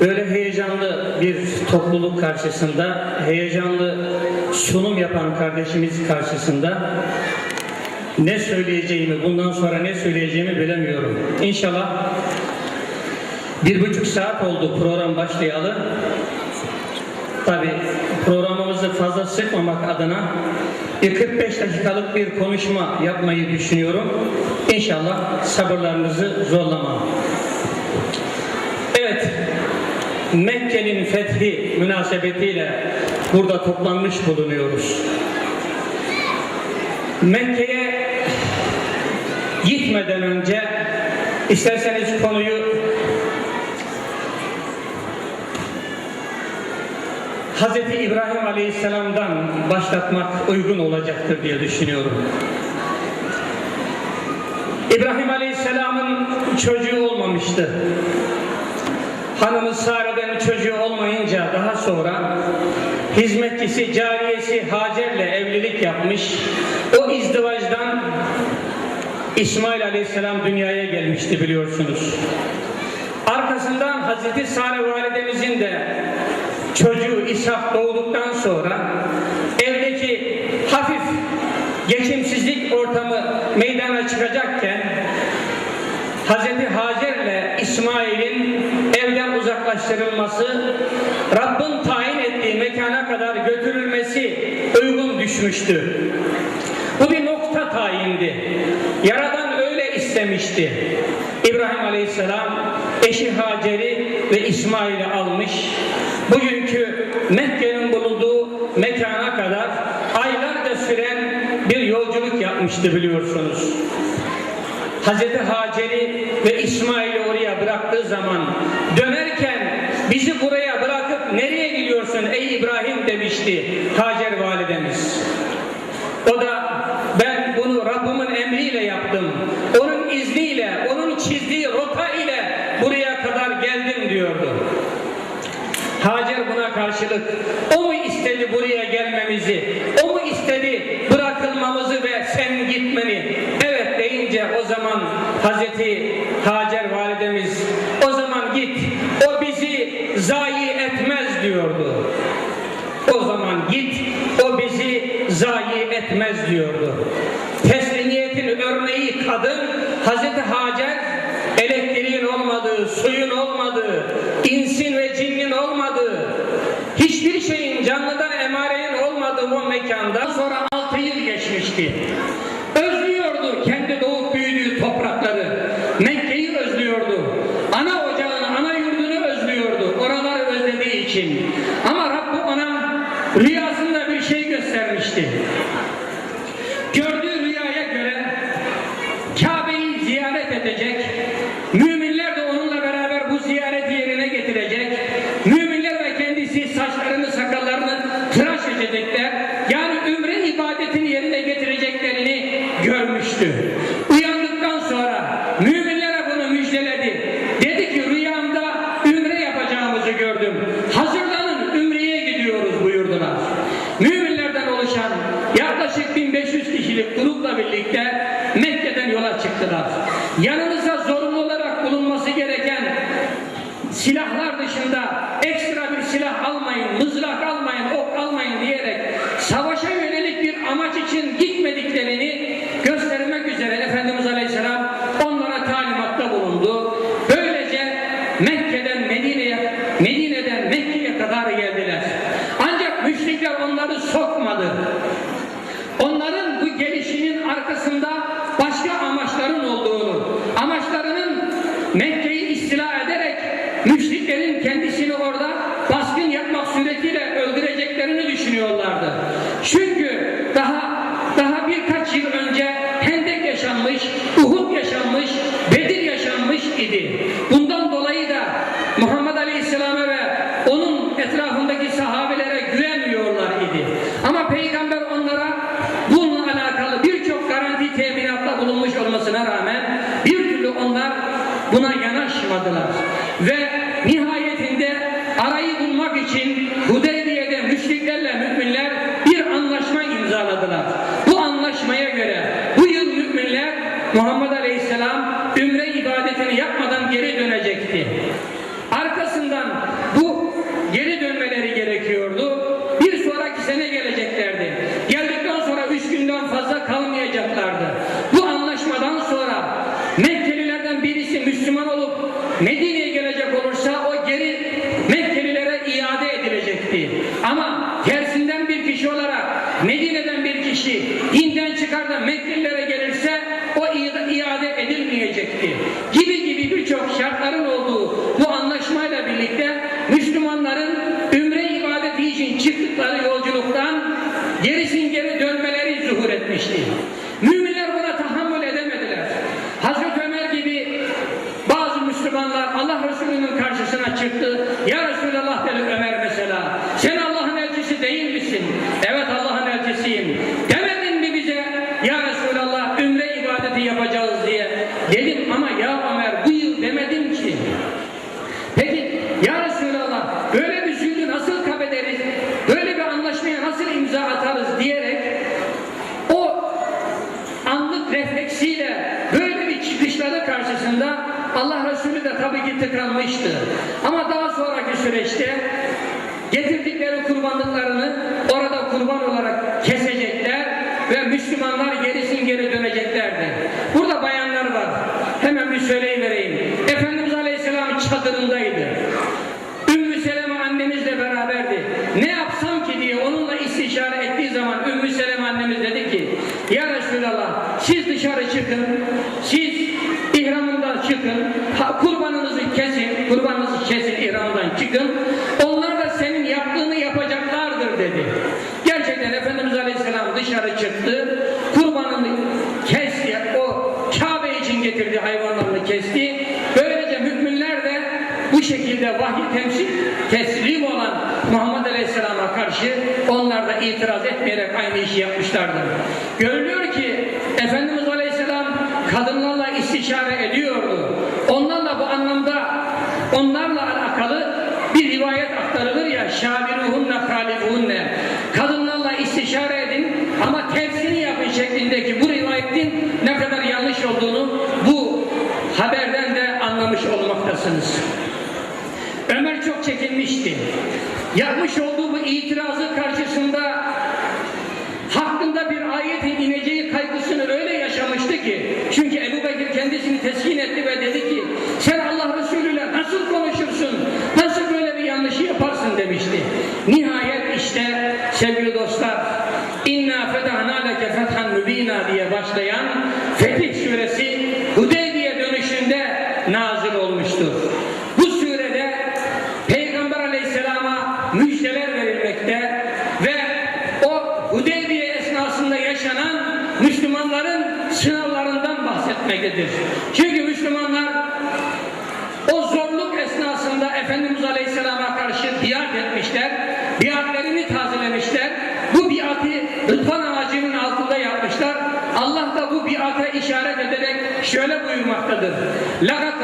Böyle heyecanlı bir topluluk karşısında, heyecanlı sunum yapan kardeşimiz karşısında ne söyleyeceğimi, bundan sonra ne söyleyeceğimi bilemiyorum. İnşallah bir buçuk saat oldu program başlayalı. Tabi programımızı fazla sıkmamak adına bir 45 dakikalık bir konuşma yapmayı düşünüyorum. İnşallah sabırlarınızı zorlamam. Mekke'nin fethi münasebetiyle burada toplanmış bulunuyoruz. Mekke'ye gitmeden önce isterseniz konuyu Hz. İbrahim Aleyhisselam'dan başlatmak uygun olacaktır diye düşünüyorum. İbrahim Aleyhisselam'ın çocuğu olmamıştı. Hanımı Sare'den çocuğu olmayınca daha sonra hizmetçisi, cariyesi Hacer'le evlilik yapmış. O izdivacdan İsmail Aleyhisselam dünyaya gelmişti biliyorsunuz. Arkasından Hazreti Sare validemizin de çocuğu İshak doğduktan sonra evdeki hafif geçimsizlik ortamı meydana çıkacakken Hazreti Hacer'le İsmail'in evden uzaklaştırılması Rabbin tayin ettiği mekana kadar götürülmesi uygun düşmüştü. Bu bir nokta tayindi. Yaradan öyle istemişti. İbrahim Aleyhisselam eşi Hacer'i ve İsmail'i almış. Bugünkü Mekke'nin bulunduğu mekana kadar aylarca süren bir yolculuk yapmıştı biliyorsunuz. Hazreti Hacer'i ve İsmail'i oraya bıraktığı zaman dönerken bizi buraya bırakıp nereye gidiyorsun ey İbrahim demişti Hacer validemiz. O da ben bunu Rabbimin emriyle yaptım. Onun izniyle, onun çizdiği rota ile buraya kadar geldim diyordu. Hacer buna karşılık o mu istedi buraya gelmemizi? O mu istedi bırakılmamızı ve sen gitmeni? Evet deyince o zaman Hazreti Hacer validemiz o zaman git o bizi zayi etmez diyordu. O zaman git o bizi zayi etmez diyordu. Teslimiyetin örneği kadın Hazreti Hacer elektriğin olmadığı, suyun olmadığı, insin ve cinnin olmadığı, hiçbir şeyin canlıdan emarenin olmadığı o mekanda sonra altı yıl geçmişti. Özlüyordu gerisin geri dönmeleri zuhur etmişti. Müminler buna tahammül edemediler. Hazreti Ömer gibi bazı Müslümanlar Allah Resulü'nün karşısına çıktı. Ya Resulallah dedi Ömer mesela. Sen Allah'ın elçisi değil misin? Evet Allah'ın elçisiyim. Demedin mi bize ya Resulallah ümre ibadeti yapacağız diye? Dedim ama ya Ömer bu yıl demedim ki. Peki ya Resulallah böyle bir zulmü nasıl kabederiz? Böyle bir anlaşmaya nasıl imza atarız diyerek o anlık refleksiyle böyle bir çıkışları karşısında Allah Resulü de tabii ki tıkanmıştı. Ama daha sonraki süreçte getirdikleri kurbanlıklarını orada kurban olarak kesecekler ve Müslümanlar gerisin geri döneceklerdi. Burada bayanlar var. Hemen bir söyleyivereyim. Efendimiz Aleyhisselam çadırındaydı. Ümmü Seleme annemizle beraberdi. Ne yapsam ki diye onunla istişare ettiği zaman Ümmü Seleme annemiz dedi ki Ya Resulallah siz dışarı çıkın, siz ihramından çıkın, ha, kurbanınızı kesin, kurbanınızı kesin ihramdan çıkın. Onlar da senin yaptığını yapacaklardır dedi. Gerçekten Efendimiz Aleyhisselam dışarı çıktı, kurbanını kesti, o Kabe için getirdiği hayvanlarını kesti. Böylece müminler de bu şekilde vahiy temsil, teslim olan Muhammed Aleyhisselam'a karşı onlar da itiraz etmeyerek aynı işi yapmışlardır. Görülüyor ki Efendimiz kadınlarla istişare ediyordu. Onlarla bu anlamda onlarla alakalı bir rivayet aktarılır ya şaviruhunne halifuhunne kadınlarla istişare edin ama tersini yapın şeklindeki bu rivayetin ne kadar yanlış olduğunu bu haberden de anlamış olmaktasınız. Ömer çok çekinmişti. Yapmış olduğu bu itirazı karşısında hakkında bir ayetin ineceği kaygısını öyle yaşamıştı ki çünkü Ebu Bekir kendisini teskin etti ve dedi ki sen Allah Resulü ile nasıl konuşursun? Nasıl böyle bir yanlışı yaparsın? demişti. Nihayet işte sevgili dostlar inna fetahna leke fethan mübina diye başlayan Fetih suresi Hudeybiye dönüşünde nazil olmuştur bu surede Peygamber aleyhisselama müjdeler verilmekte ve o Hudeybiye esnasında yaşanan Müslümanların sınavlarından bahsetmektedir. Çünkü Müslümanlar o zorluk esnasında Efendimiz Aleyhisselam'a karşı biat etmişler, biatlerini tazelemişler, bu biatı rıdvan ağacının altında yapmışlar. Allah da bu biata işaret ederek şöyle buyurmaktadır. Lakat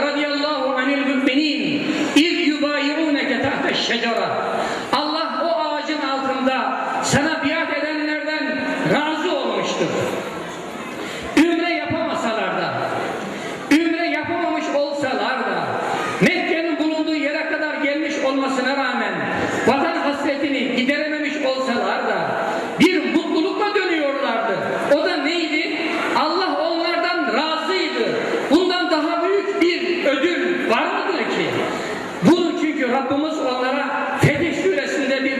var mıdır ki? Bunu çünkü Rabbimiz onlara Fetih suresinde bir,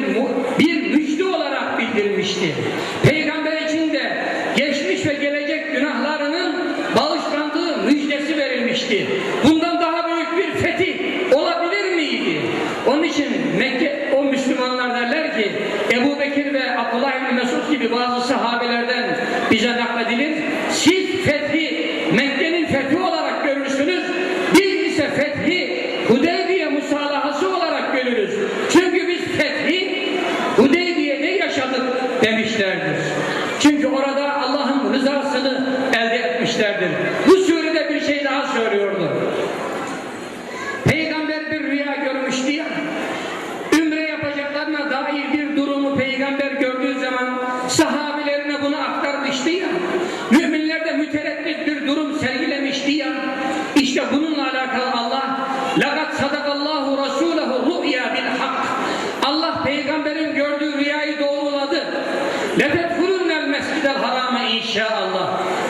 bir müjde olarak bildirmişti. Peygamber için de geçmiş ve gelecek günahlarının bağışlandığı müjdesi verilmişti. Bundan daha büyük bir fetih olabilir miydi? Onun için Mekke o Müslümanlar derler ki Ebu Bekir ve Abdullah İbni Mesud gibi bazı sahabelerden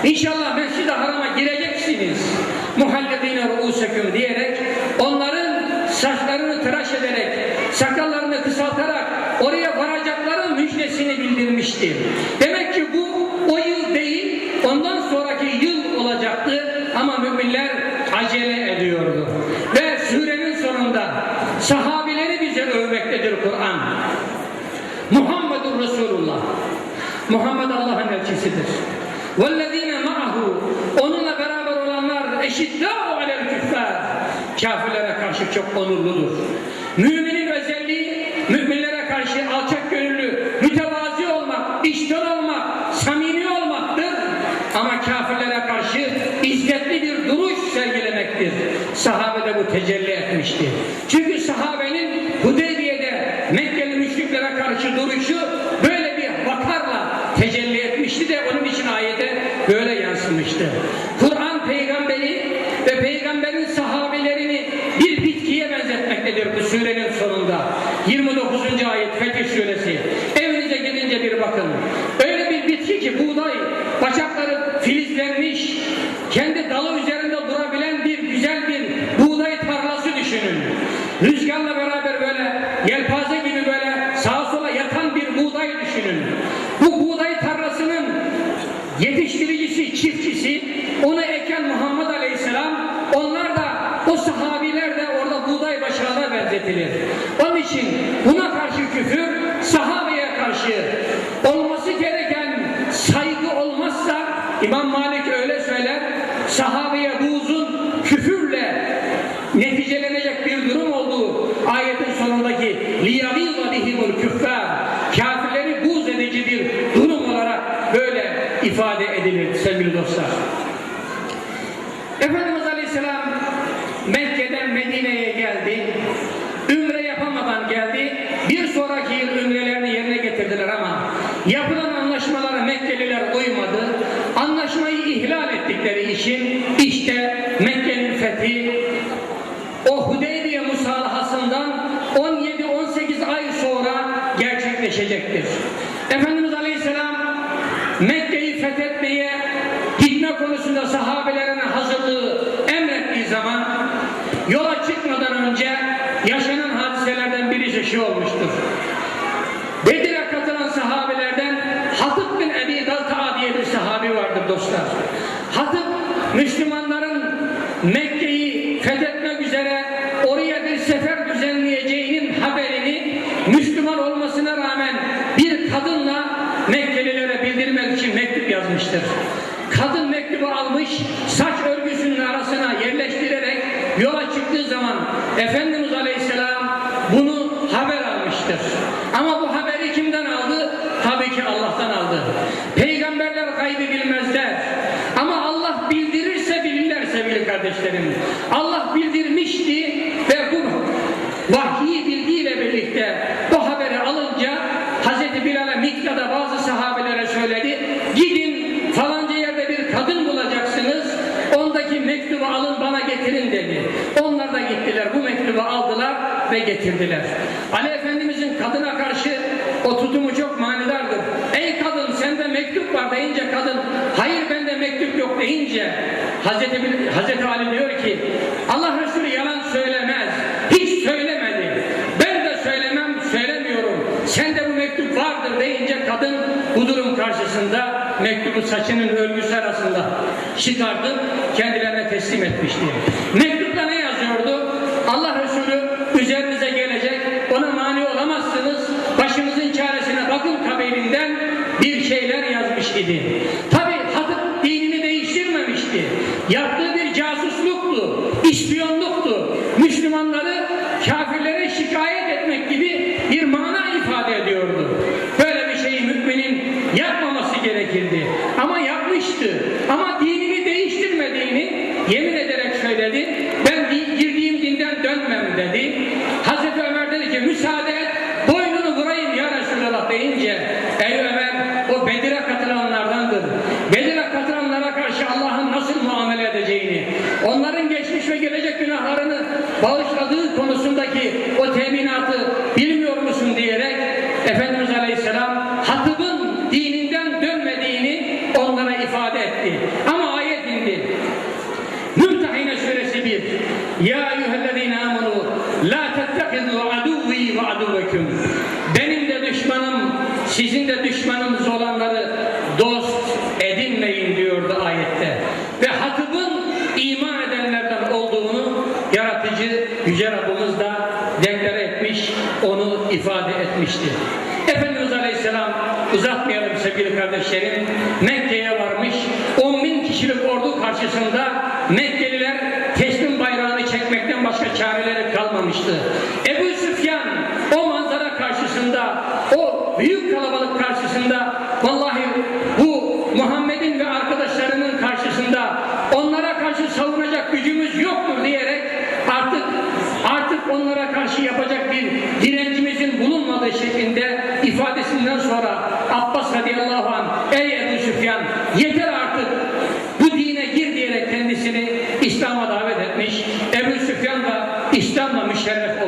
inşallah. İnşallah mescid-i harama gireceksiniz. Muhalledine ruuseküm diyerek onların saçlarını tıraş ederek sakallarını kısaltarak oraya varacakların müjdesini bildirmişti. Demek ki bu o yıl değil ondan sonraki yıl olacaktı ama müminler acele ediyordu. Ve surenin sonunda sahabileri bize övmek Resulullah. Muhammed Allah'ın elçisidir. وَالَّذ۪ينَ onunla beraber olanlar eşiddâ'u alel küffâr kafirlere karşı çok onurludur. Müminin özelliği müminlere karşı alçak gönüllü, mütevazi olmak, işten olmak, samimi olmaktır. Ama kafirlere karşı izzetli bir duruş sergilemektir. Sahabede bu tecelli etmişti. Çünkü böyle yansımıştı. Kur'an peygamberi ve peygamberin sahabelerini bir bitkiye benzetmektedir bu surenin sonunda. 29. ayet Fetih suresi. Evinize gidince bir bakın. Öyle bir bitki ki buğday bacakları filizlenmiş, kendi dalı üzerinde durabilen bir güzel bir buğday tarlası düşünün. Rüzgarla beraber böyle yelpaze gibi böyle sağa sola yatan bir buğday düşünün. Bu buğday tarlasının yetiştiricisi, çiftçisi, onu eken Muhammed Aleyhisselam, onlar da o sahabiler de orada buğday edilir. Onun için buna karşı küfür sahabeye karşı olması gereken saygı olmazsa İmam Malik öyle söyler sahabeye buğzun küfürle neticelenecek bir durum olduğu ayetin sonundaki liyavîza bihimul küffâr kafirleri buğz edici bir durum olarak böyle ifade edilir sevgili dostlar. Yapılan anlaşmalara Mekkeliler uymadı. Anlaşmayı ihlal ettikleri için işte Mekke'nin fethi o Hudeybiye musalahasından 17-18 ay sonra gerçekleşecektir. Efendimiz Aleyhisselam Mekke'yi fethetmeye gitme konusunda sahabelerine hazırlığı emrettiği zaman yola çıkmadan önce yaşanan hadiselerden birisi şu olmuştur. Bedir'e katılan sahabelerden Hatip bin Ebi Dalta'a diye bir sahabi vardır dostlar. Hatip Müslümanların Mekke'yi fethetmek üzere oraya bir sefer düzenleyeceğinin haberini Müslüman olmasına rağmen bir kadınla Mekkelilere bildirmek için mektup yazmıştır. Kadın mektubu almış, saç örgüsünün arasına yerleştirerek yola çıktığı zaman Efendimiz Aleyhisselam bunu haber almıştır. Ama bu haberi kimden aldı? Tabii ki Allah'tan aldı. Peygamberler gaybı bilmezler. Ama Allah bildirirse bilirler sevgili kardeşlerim. Allah bildirmişti ve bu vahyi bilgiyle birlikte bu haberi alınca Hz. Bilal'e Mikya'da bazı sahabelere söyledi. Gidin falanca yerde bir kadın bulacaksınız. Ondaki mektubu alın bana getirin dedi. Onlar da gittiler. Bu mektubu aldılar ve getirdiler. Ali Efendimizin kadına karşı o tutumu çok manidardır. Mektup var deyince kadın hayır bende mektup yok deyince Hazreti, Hazreti Ali diyor ki Allah Resulü yalan söylemez. Hiç söylemedi. Ben de söylemem söylemiyorum. Sende bu mektup vardır deyince kadın bu durum karşısında mektubu saçının örgüsü arasında çıkardı kendilerine teslim etmişti. Mektupta idi. Tabi Hatip dinini değiştirmemişti. Yaptığı bir casusluktu, ispiyonluktu. Müslümanları kafirlere şikayet etmek gibi bir mana ifade ediyordu. Böyle bir şeyi müminin yapmaması gerekirdi. Ama yapmıştı. Ama dinini değiştirmediğini yemin ederek söyledi. Ben di- girdiğim dinden dönmem dedi. Hazreti Ömer dedi ki müsaade et boynunu vurayım ya Resulallah deyince ey Ömer o Bedir'e katılanlardandır. Bedir'e katılanlara karşı Allah'ın nasıl muamele edeceğini, onların geçmiş ve gelecek günahlarını bağışladığı konusundaki o teminatı bilmiyor musun diyerek kardeşlerim Mekke'ye varmış. 10 bin kişilik ordu karşısında Mekkeliler teslim bayrağını çekmekten başka çareleri kalmamıştı. Ebu Süfyan o manzara karşısında o büyük kalabalık ifade şeklinde ifadesinden sonra Abbas radıyallahu an ey Ebu Süfyan yeter artık bu dine gir diyerek kendisini İslam'a davet etmiş. Ebu Süfyan da İslam'la müşerref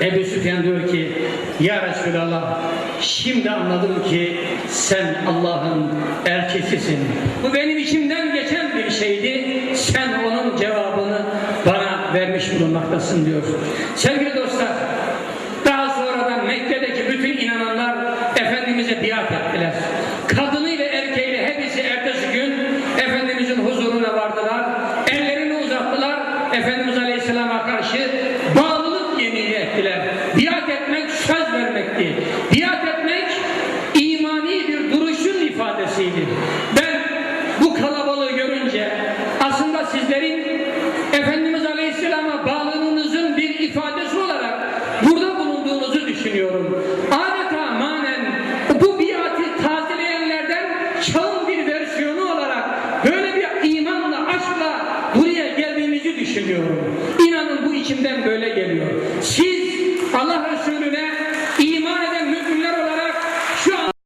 Ebu Süfyan diyor ki Ya Resulallah şimdi anladım ki sen Allah'ın elçisisin. Bu benim içimden geçen bir şeydi. Sen onun cevabını bana vermiş bulunmaktasın diyor. Sevgili